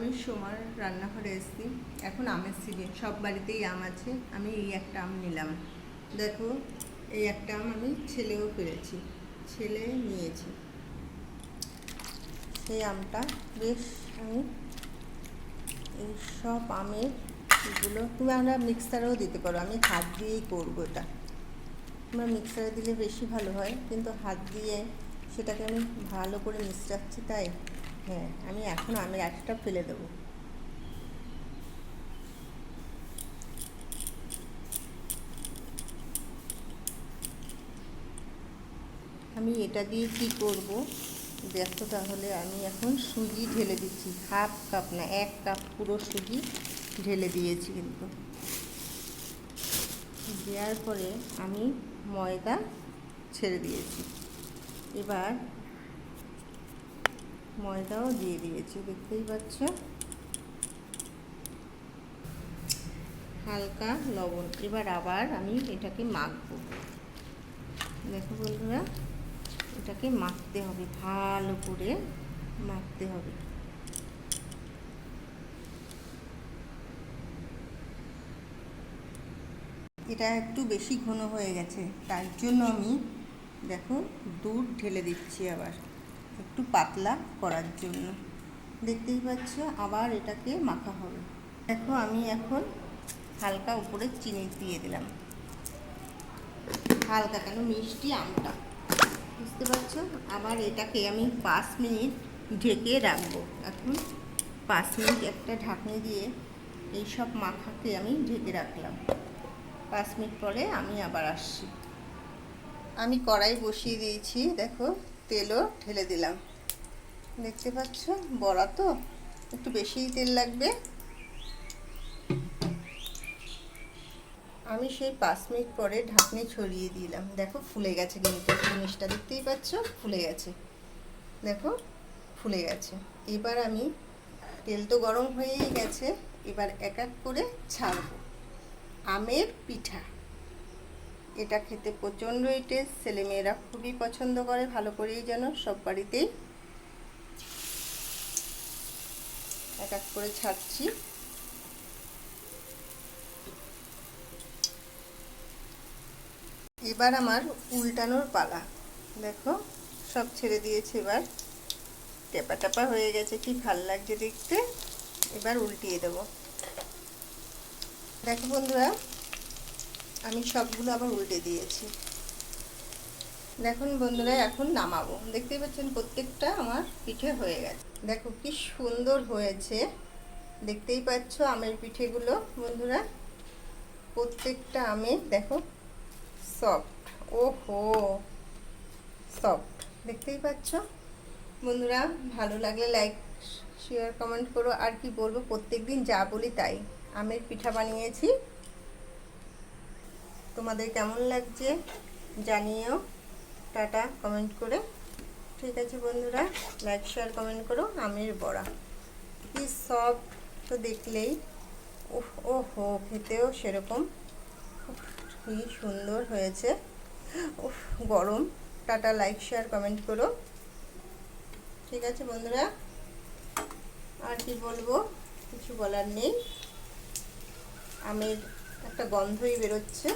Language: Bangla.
আমি সোমার রান্নাঘরে এসেছি। এখন আমের সিজন সব বাড়িতেই আম আছে। আমি এই একটা আম নিলাম। দেখো, এই একটা আম আমি ছেলেও পেরেছি, ছেলে নিয়েছি। সেই আমটা বেশ আমি এই সব আমের এগুলো তুমি আমরা মিক্সারেও দিতে পারো। আমি হাত দিয়েই করব এটা। তোমরা মিক্সারে দিলে বেশি ভালো হয়, কিন্তু হাত দিয়ে সেটাকে আমি ভালো করে মিশাচ্ছি তাই। হ্যাঁ আমি এখন আমের একটা ফেলে দেবো। আমি এটা দিয়ে কি করব? দেখো তাহলে, আমি এখন সুজি ঢেলে দিচ্ছি। হাফ কাপ না, এক কাপ পুরো সুজি ঢেলে দিয়েছি কিন্তু। দেওয়ার পরে আমি ময়দা ছেড়ে দিয়েছি। এবার ময়দাও দিয়ে দিয়েছি, দেখতেই পাচ্ছ। হালকা লবণ। এবার আবার আমি এটাকে মাখবো। দেখো বন্ধুরা, এটাকে মাখতে হবে, ভালো করে মাখতে হবে। এটা একটু বেশি ঘন হয়ে গেছে, তার জন্য আমি দেখো দুধ ঢেলে দিচ্ছি আবার। একটু পাতলা করার জন্য। দেখতেই পাচ্ছ, আবার এটাকে মাখা হবে। দেখো, আমি এখন হালকা উপরে চিনি দিয়ে দিলাম। হালকা কেন? মিষ্টি আমটা। বুঝতে পারছ? আবার এটাকে আমি পাঁচ মিনিট ঢেকে রাখব। এখন পাঁচ মিনিট একটা ঢাকনি দিয়ে এই সব মাখাকে আমি ঢেকে রাখলাম। পাঁচ মিনিট পরে আমি আবার আসছি। আমি কড়াই বসিয়ে দিয়েছি, দেখো। তেলও ঢেলে দিলাম। দেখতে পাচ্ছ? বড়া তো? একটু বেশিই তেল লাগবে। আমি সেই পাঁচ মিনিট পরে ঢাকনি ছড়িয়ে দিলাম। দেখো, ফুলে গেছে কিন্তু। জিনিসটা দেখতেই পাচ্ছ? ফুলে গেছে। দেখো, ফুলে গেছে। এবার আমি, তেল তো গরম হয়েই গেছে, এবার এক এক করে ছাড়বো। আমের পিঠা। এটা খেতে প্রচণ্ডই টেস্ট ছেলেমেয়েরা খুবই পছন্দ করে, ভালো করেই যেন সব বাড়িতেই। এক এক করে ছাড়ছি। এবার আমার উল্টানোর পালা। দেখো, সব ছেড়ে দিয়েছে এবার। টেপা টেপা হয়ে গেছে, কি ভালো লাগছে দেখতে। এবার উল্টিয়ে দেবো। দেখো বন্ধুরা আমি সবগুলো আবার উল্টে দিয়েছি। দেখুন বন্ধুরা, এখন নামাবো। দেখতেই পাচ্ছেন, প্রত্যেকটা আমার পিঠে হয়ে গেছে। দেখো কি সুন্দর হয়েছে। দেখতেই পাচ্ছ আমের পিঠেগুলো, বন্ধুরা। প্রত্যেকটা আমের, দেখো সফট ওহো সফট দেখতেই পাচ্ছ? বন্ধুরা, ভালো লাগলে লাইক শেয়ার কমেন্ট করো। আর কি বলব প্রত্যেক দিন যা বলি তাই। আমের পিঠা বানিয়েছি। তোমাদের কেমন লাগছে জানিও। টাটা কমেন্ট করে। ঠিক আছে বন্ধুরা লাইক শেয়ার কমেন্ট করো। আমের বড়া। কি সব তো দেখলেই। ও হো খেতেও সেরকম। খুবই সুন্দর হয়েছে। উফ, গরম। টাটা লাইক শেয়ার কমেন্ট করো। ঠিক আছে বন্ধুরা, আর কি বলব? কিছু বলার নেই। আমের, একটা গন্ধই বেরোচ্ছে।